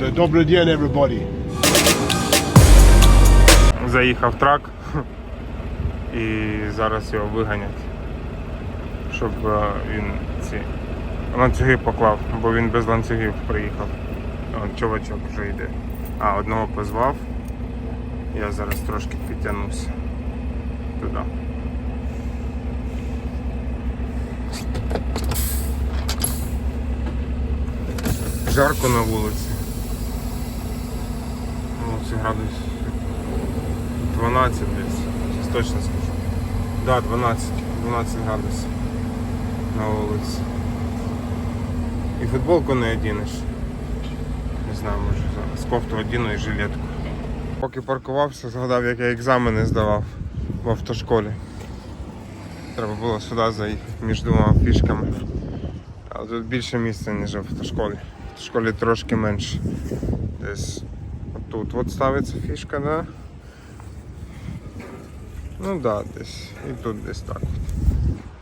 Добрий день, everybody. Заїхав трак і зараз його виганять, щоб е, він ці ланцюги поклав, бо він без ланцюгів приїхав. Вон чувачок вже йде. А, одного позвав. Я зараз трошки підтягнуся туди. Жарко на вулиці. Це градус 12 десь. Точно скажу. Да, 12. 12 градусів на вулиці. І футболку не одінеш. Не знаю, може зараз кофту одіну і жилетку. Поки паркувався, згадав, як я екзамени здавав в автошколі. Треба було сюди заїхати між двома фішками. Але тут більше місця, ніж в автошколі. В автошколі трошки менше. Десь отут от ставиться фішка, да? Ну да, десь. І тут десь так.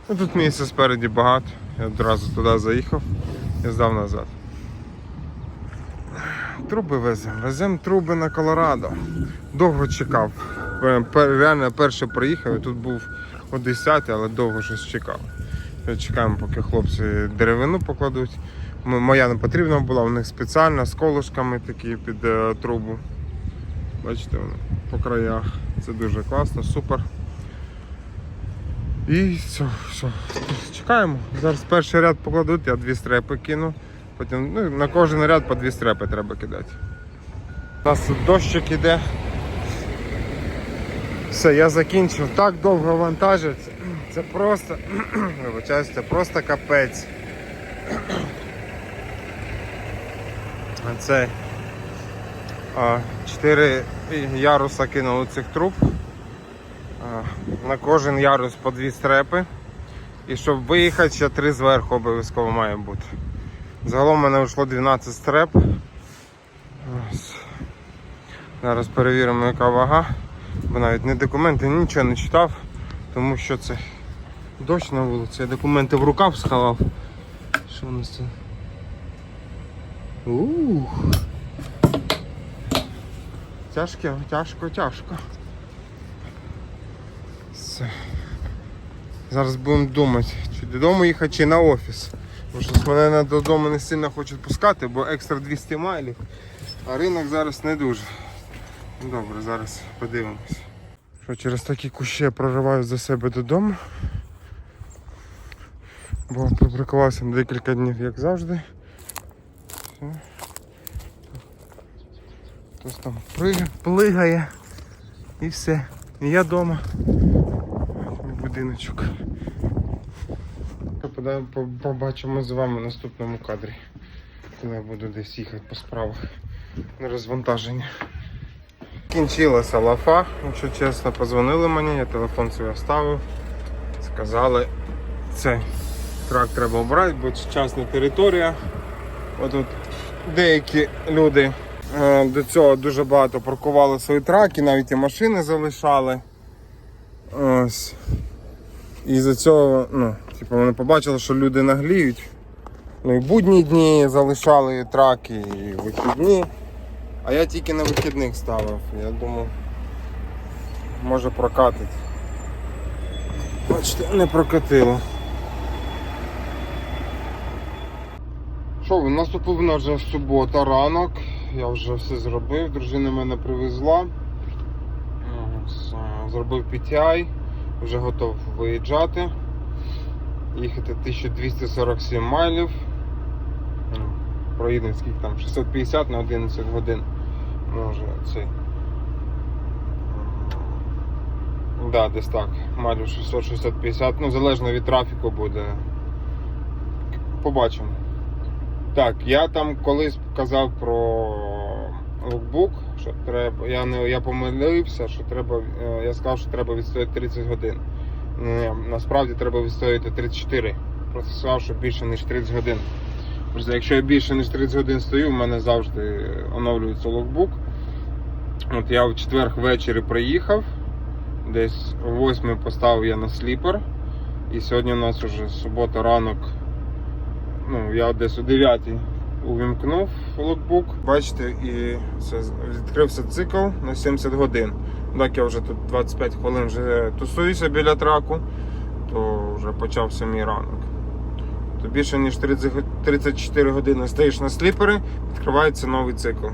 Ну, тут місця спереді багато. Я одразу туди заїхав і здав назад. Труби веземо. Веземо труби на Колорадо. Довго чекав. Реально перше приїхав і тут був о 10, але довго щось чекав. Чекаємо, поки хлопці деревину покладуть. Моя не потрібна була, у них спеціальна з колышками такі під е, трубу. Бачите, вони по краях. Це дуже класно, супер. І все, все. Чекаємо. Зараз перший ряд покладуть, я дві стрепи кину. Потім ну, на кожен ряд по дві стрепи треба кидати. У нас тут дощик іде. Все, я закінчив. Так довго вантажить. Це просто. Вибачаюсь, це просто капець. Це а, чотири яруса кинули цих труб. На кожен ярус по дві стрепи. І щоб виїхати, ще три зверху обов'язково має бути. Загалом в мене вийшло 12 стреп. Зараз перевіримо, яка вага. Бо навіть не документи, нічого не читав, тому що це дощ на вулиці. Я документи в рукав сховав. Що у нас тут? Ух. Тяжко, тяжко, тяжко. Все. Зараз будемо думати, чи додому їхати, чи на офіс. Бо щось мене додому не сильно хочуть пускати, бо екстра 200 майлів, а ринок зараз не дуже. Ну, Добре, зараз подивимось. Що через такі кущі я прориваю за себе додому. Бо припаркувався на декілька днів, як завжди. Хтось там плигає і все. І я вдома. Будиночок. Побачимо з вами в наступному кадрі. Коли я буду десь їхати по справах на розвантаження. Кінчилася лафа, якщо чесно, позвонили мені, я телефон свій оставив. Сказали, це трак треба обрати, бо це частна територія. Отут деякі люди е, до цього дуже багато паркували свої траки, навіть і машини залишали. Ось. І за цього, ну, типу, вони побачили, що люди нагліють. Ну і будні дні залишали траки, і вихідні. А я тільки на вихідних ставив. Я думав, може прокатить. Бачите, не прокатило. Що, ви, наступив на вже субота ранок. Я вже все зробив, дружина мене привезла. Е, Зробив PTI, вже готов виїжджати. Їхати 1247 майлів. М, Проїдемо скільки там 650 на 11 годин. Може цей. М, Да, десь так. Майлів 600-650, ну залежно від трафіку буде. Побачимо. Так, я там колись казав про лукбук, що треба. Я не я помилився, що треба. е, Я сказав, що треба відстояти 30 годин. Насправді треба відстояти 34. Просто сказав, що більше ніж 30 годин. Просто якщо я більше ніж 30 годин стою, в мене завжди оновлюється локбук. От я в четвер ввечері приїхав, десь о 8 поставив я на сліпер. І сьогодні у нас вже субота ранок. Ну, я десь о 9 увімкнув локбук. Бачите, і це відкрився цикл на 70 годин. Так я вже тут 25 хвилин вже тусуюся біля траку, то вже почався мій ранок. То більше ніж 30, 34 години стоїш на сліпери, відкривається новий цикл.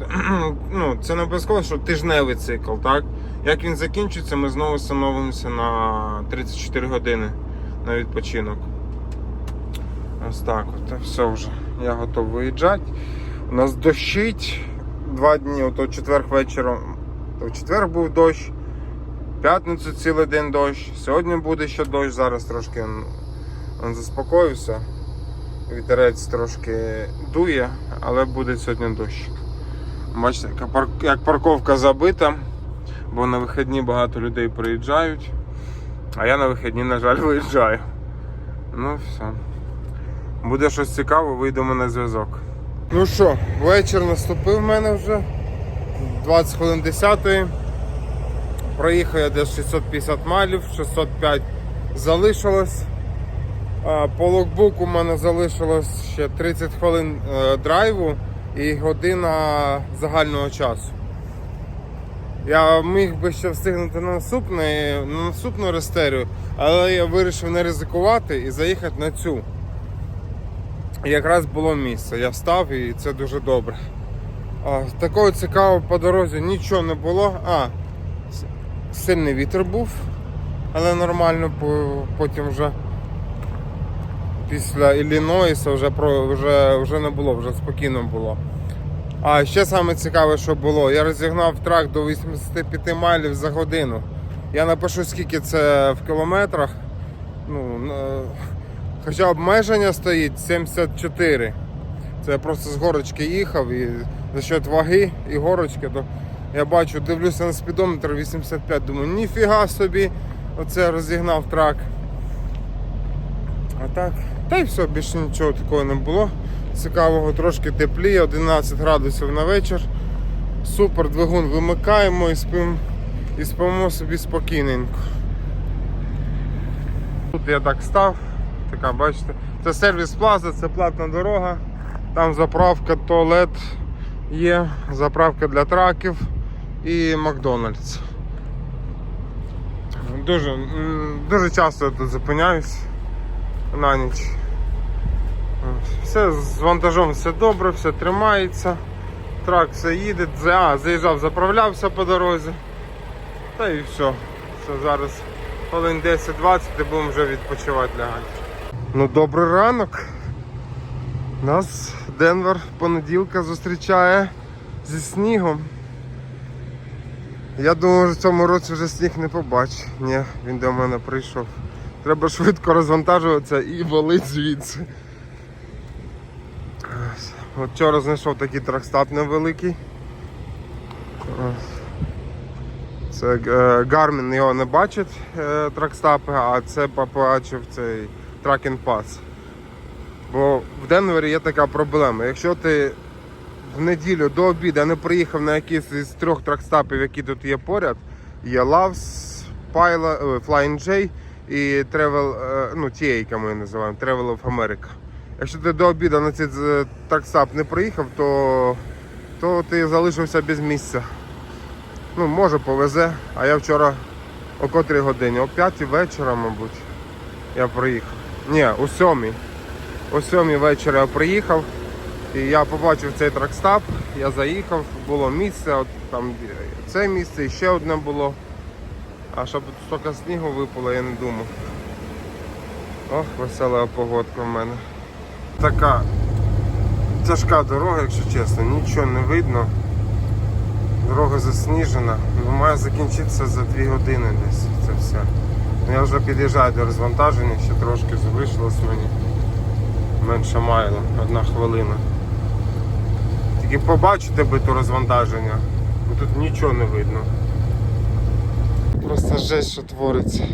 Ну, це не обов'язково, що тижневий цикл, так? Як він закінчиться, ми знову становимося на 34 години на відпочинок. Ось так от, все вже. Я готовий виїжджати. У нас дощить два дні, ото четвер вечором. То в четвер був дощ, п'ятницю цілий день дощ, сьогодні буде ще дощ, зараз трошки він заспокоївся. Вітерець трошки дує, але буде сьогодні дощ. Бачите, як парковка забита, бо на вихідні багато людей приїжджають, а я на вихідні, на жаль, виїжджаю. Ну все. Буде щось цікаве, вийдемо на зв'язок. Ну що, вечір наступив в мене вже. 20 хвилин 10. Проїхав я десь 650 майлів, 605 залишилось. По локбуку в мене залишилось ще 30 хвилин е, драйву і година загального часу. Я міг би ще встигнути на наступний, на наступну рестерію, але я вирішив не ризикувати і заїхати на цю. Якраз було місце. Я встав і це дуже добре. А, такого цікавого по дорозі нічого не було. А, сильний вітер був, але нормально, потім вже після Іллінойса вже, вже, вже не було, вже спокійно було. А ще саме цікаве, що було, я розігнав трак до 85 майлів за годину. Я напишу, скільки це в кілометрах. Ну, хоча обмеження стоїть 74. Це я просто з горочки їхав і за счет ваги і горочки, то я бачу, дивлюся на спідометр 85, думаю, ніфіга собі, оце розігнав трак. А так, та й все, більше нічого такого не було. Цікавого трошки тепліє, 11 градусів на вечір. Супер, двигун вимикаємо і спимо, і спимо собі спокійненько. Тут я так став, така, бачите, це сервіс плаза, це платна дорога. Там заправка, туалет є, заправка для траків і Макдональдс. Дуже, дуже часто я тут зупиняюсь на ніч. Все з вантажом все добре, все тримається. Трак все їде. А, заїжджав, заправлявся по дорозі. Та і все. Все зараз хвилин 10-20 і будемо вже відпочивати лягати. Ну, добрий ранок. Нас Денвер понеділка зустрічає зі снігом. Я думаю, в цьому році вже сніг не побачу. Ні, він до мене прийшов. Треба швидко розвантажуватися і валить звідси. От вчора знайшов такий тракстап невеликий. Це е, Garmin його не бачить е, тракстапи, а це побачив цей Tracking Pass. Бо в Денвері є така проблема. Якщо ти в неділю до обіду не приїхав на якийсь із трьох тракстапів, які тут є поряд, є Loves, Pilot, Flying J і Travel, е, ну TA, ми називаємо, Travel of America. Якщо ти до обіду на цей е, тракстап не приїхав, то, то ти залишився без місця. Ну, може повезе, а я вчора о котрій годині, о 5 вечора, мабуть, я приїхав. Ні, о 7. О 7 вечора я приїхав. І я побачив цей тракстап, я заїхав, було місце, от там це місце і ще одне було. А щоб стільки снігу випало, я не думав. Ох, весела погодка в мене. Така тяжка дорога, якщо чесно, нічого не видно. Дорога засніжена, має закінчитися за 2 години десь це все. Ну, Я вже під'їжджаю до розвантаження, ще трошки залишилось мені. Менше майла, одна хвилина. Тільки побачите би то розвантаження, бо тут нічого не видно. Просто жесть, що твориться.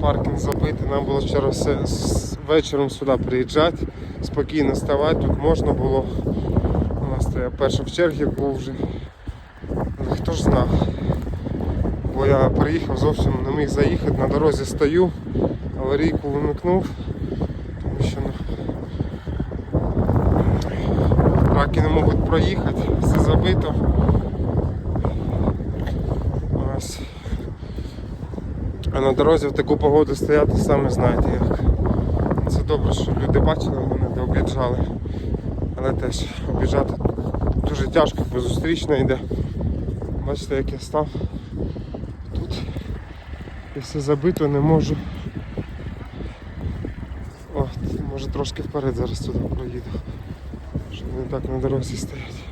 Паркінг забитий, нам було вчора все вечором сюди приїжджати, спокійно ставати, тут можна було. У нас я перший в черзі був вже. Ну, Хто ж знав. Бо я приїхав зовсім не міг заїхати, на дорозі стою, аварійку вимикнув, тому що ну, Траки не можуть проїхати, все забито. А на дорозі в таку погоду стояти, самі знаєте як. Це добре, що люди бачили мене, де об'їжджали. Але теж об'їжджати дуже тяжко, бо зустрічна йде. Бачите, як я став і все забито, не можу. О, може трошки вперед зараз туди проїду. Щоб не так на дорозі стоять.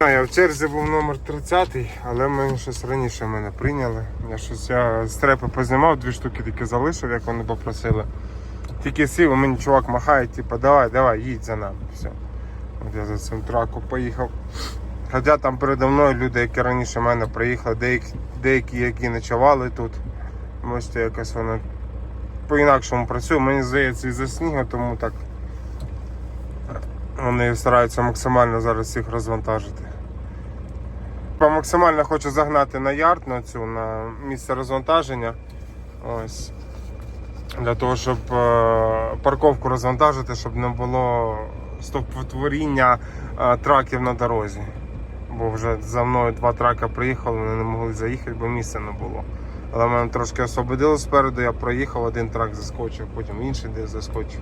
Я в черзі був номер 30, але ми щось раніше мене прийняли. Я щось я стрепи познімав, дві штуки тільки залишив, як вони попросили. Тільки сів, і мені чувак махає, типу, давай, давай, їдь за нами. Все. От я за цим траком поїхав. Хоча там передо мною люди, які раніше мене приїхали, деякі, деякі які ночували тут. Можете якось воно по-інакшому працює. Мені здається, із-за снігу, тому так вони стараються максимально зараз їх розвантажити. Максимально хочу загнати на ярд на цю на місце розвантаження. Ось. Для того, щоб е, парковку розвантажити, щоб не було стовпотворіння е, траків на дорозі. Бо вже за мною два трака приїхали, вони не могли заїхати, бо місця не було. Але мене трошки освободило спереду, я проїхав, один трак заскочив, потім інший де заскочив.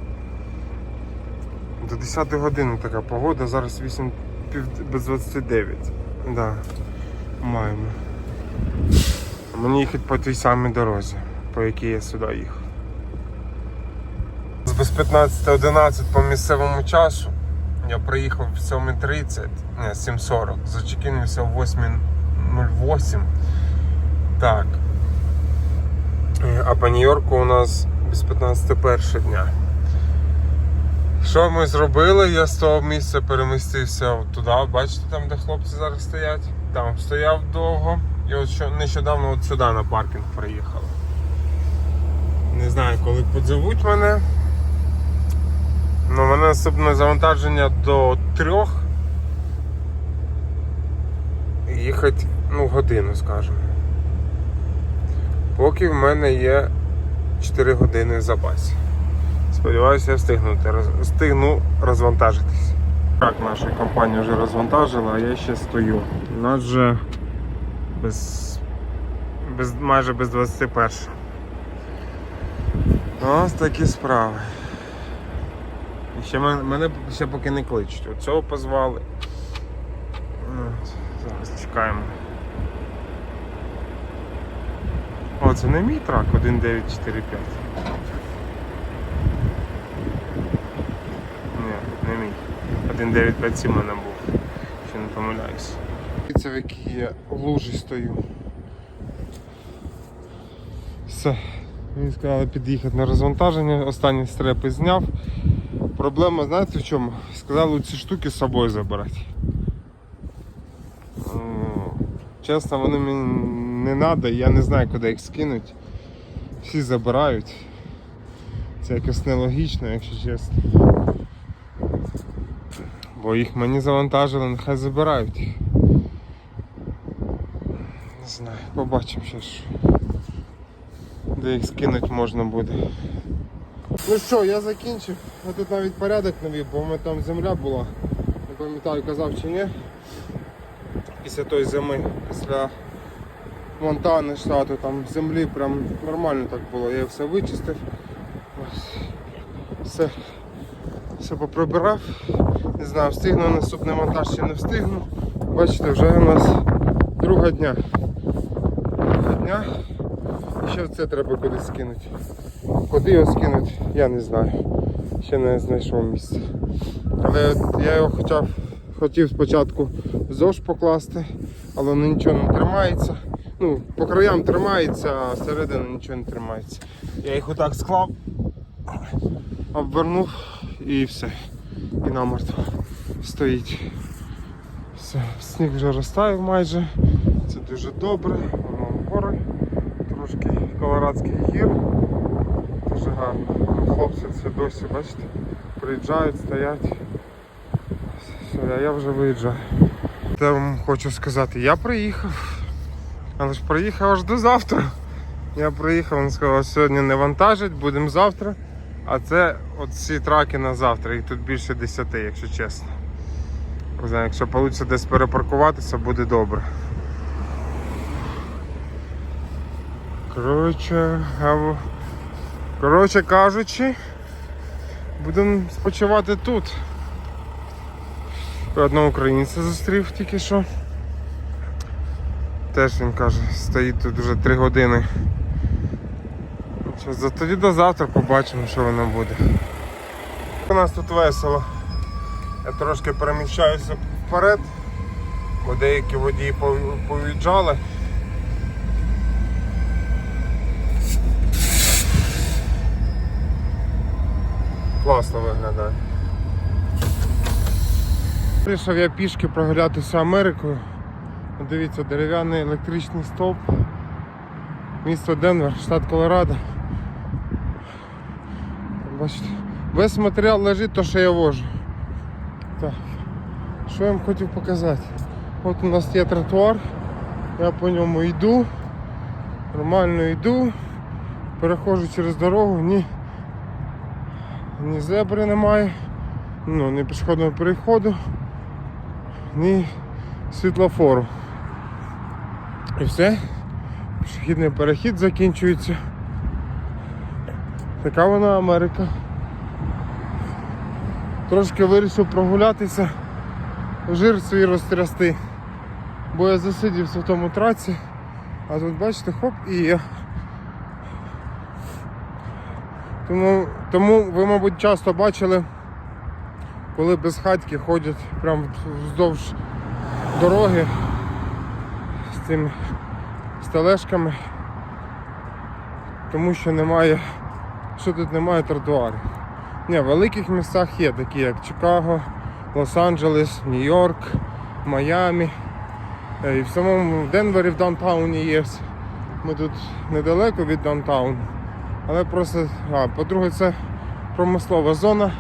До 10 години така погода, зараз 8 пів без 29. Да, маємо. Мені їхати по тій самій дорозі, по якій я сюди їхав. Без 15.11 по місцевому часу я приїхав в 7.30, ні, 7.40, зачекінився в 8.08. Так. А по Нью-Йорку у нас без 15 дня. Що ми зробили? Я з того місця перемістився туди. Бачите, там, де хлопці зараз стоять. Там стояв довго. І от що нещодавно от сюди на паркінг приїхали. Не знаю, коли подзовуть мене. Ну, у мене наступне завантаження до трьох. Їхати ну, годину, скажімо. Поки в мене є 4 години в запасі. Сподіваюся, я встигну, встигну розвантажитись. Так, наша компанія вже розвантажила, а я ще стою. У нас вже без, без, майже без 21. Ось такі справи. І ще мене, мене ще поки не кличуть. Оцього позвали. Зараз чекаємо. О, це не мій трак 1945. Ні, не мій. 1957 мене був. Ще не помиляюсь. Це в якій я лужі стою. Все. Мені сказали під'їхати на розвантаження, останні стрепи зняв. Проблема, знаєте в чому? Сказали ці штуки з собою забирати. Чесно, вони мені не треба, я не знаю, куди їх скинуть. Всі забирають. Це якось нелогічно, якщо чесно. Бо їх мені завантажили, нехай забирають їх. Не знаю, побачимо ще. Де їх скинуть можна буде. Ну що, я закінчив. Я тут навіть порядок навів, бо мене там земля була. Не пам'ятаю, казав чи ні. Після тої зими, після Монтани штату, там землі прям нормально так було. Я все вичистив. Все, все поприбирав. Не знаю, встигну наступний монтаж чи не встигну. Бачите, вже у нас друга дня. Друга дня. Ще це треба кудись скинути. Куди його скинути, я не знаю. Ще не знайшов місця. Але я його хотів, хотів спочатку ЗОЖ покласти, але нічого не тримається. Ну, по краям тримається, а всередину нічого не тримається. Я їх отак склав, обвернув і все. І намертво стоїть. Все, сніг вже розтаяв майже. Це дуже добре. Колорадських гір. Дуже гарно. Хлопці це досі, бачите, приїжджають, стоять. А я вже виїжджаю. Я вам хочу сказати, я приїхав. Але ж приїхав аж до завтра. Я приїхав, він сказав, сьогодні не вантажить, будемо завтра. А це от ці траки на завтра, їх тут більше 10, якщо чесно. Не знаю, якщо вийде десь перепаркуватися, буде добре. Коротше, коротше кажучи, будемо спочивати тут. Одного українця зустрів тільки що. Теж він каже, стоїть тут вже 3 години. Що, тоді до завтра побачимо, що воно буде. У нас тут весело. Я трошки переміщаюся вперед, бо деякі водії пов- Класно виглядає. Вирішив я пішки прогулятися Америкою. Дивіться, дерев'яний електричний стовп. Місто Денвер, штат Колорадо. Бачите, весь матеріал лежить, то що я вожу. Так. Що я вам хотів показати? От у нас є тротуар, я по ньому йду, нормально йду, переходжу через дорогу, ні, ні зебри немає, ну, ні пішохідного переходу, ні світлофору. І все. Пішохідний перехід закінчується. Така вона Америка. Трошки вирішив прогулятися, жир свій розтрясти. Бо я засидівся в тому траці, а тут бачите, хоп і є. Тому, тому ви, мабуть, часто бачили, коли безхатьки ходять прямо вздовж дороги з цими стележками, тому що немає, що тут немає тротуарів. Ні, в великих містах є такі, як Чикаго, Лос-Анджелес, Нью-Йорк, Майамі. Е, І в самому Денвері в даунтауні є. Ми тут недалеко від даунтауну. Але просто, а, по-друге, це промислова зона.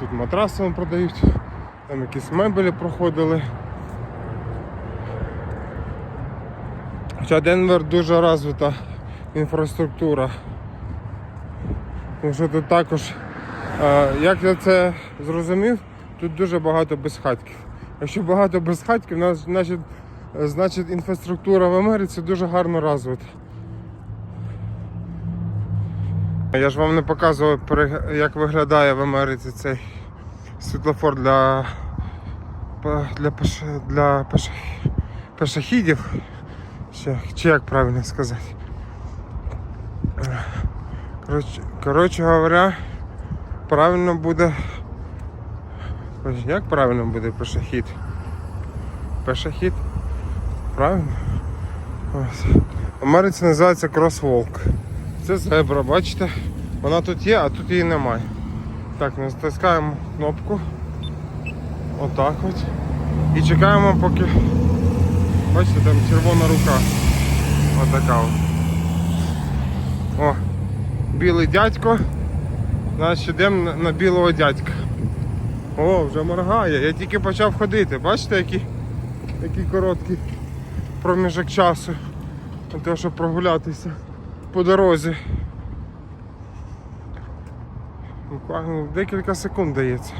Тут матраси продають, там якісь мебелі проходили. Хоча Денвер дуже розвита інфраструктура. Тому що тут також, як я це зрозумів, тут дуже багато безхатьків. Якщо багато безхатьків, значить, е, значить інфраструктура в Америці дуже гарно розвита. Я ж вам не показував, як виглядає в Америці цей світлофор для, для, для пешехідів. Чи як правильно сказати. Коротше, говоря, правильно буде. Як правильно буде пешехід? Пешехід? Правильно? Ось. Америці називається кросволк. Це зебра, бачите? Вона тут є, а тут її немає. Так, ми затискаємо кнопку. Отак от. І чекаємо поки. Бачите, там червона рука. Отака от. О, білий дядько. Значить йдемо на білого дядька. О, вже моргає. Я тільки почав ходити. Бачите, який, який короткий проміжок часу. Для того, щоб прогулятися по дорозі. Буквально декілька секунд дається.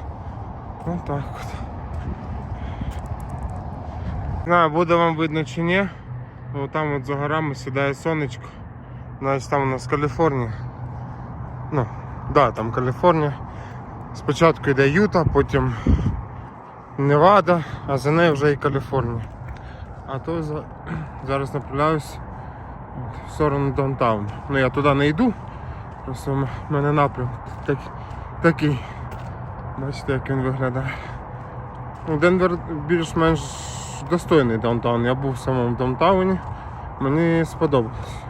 Отак от. Не знаю, буде вам видно чи ні. Ну, там от за горами сідає сонечко. Значить там у нас Каліфорнія. Ну, да, там Каліфорнія. Спочатку йде Юта, потім Невада, а за нею вже і Каліфорнія. А то за... зараз направляюсь в сторону Даунтаун. Ну я туди не йду, просто в мене напрям так, такий. Бачите, як він виглядає. Ну, Денвер більш-менш достойний даунтаун. Я був в самому даунтауні. Мені сподобалось.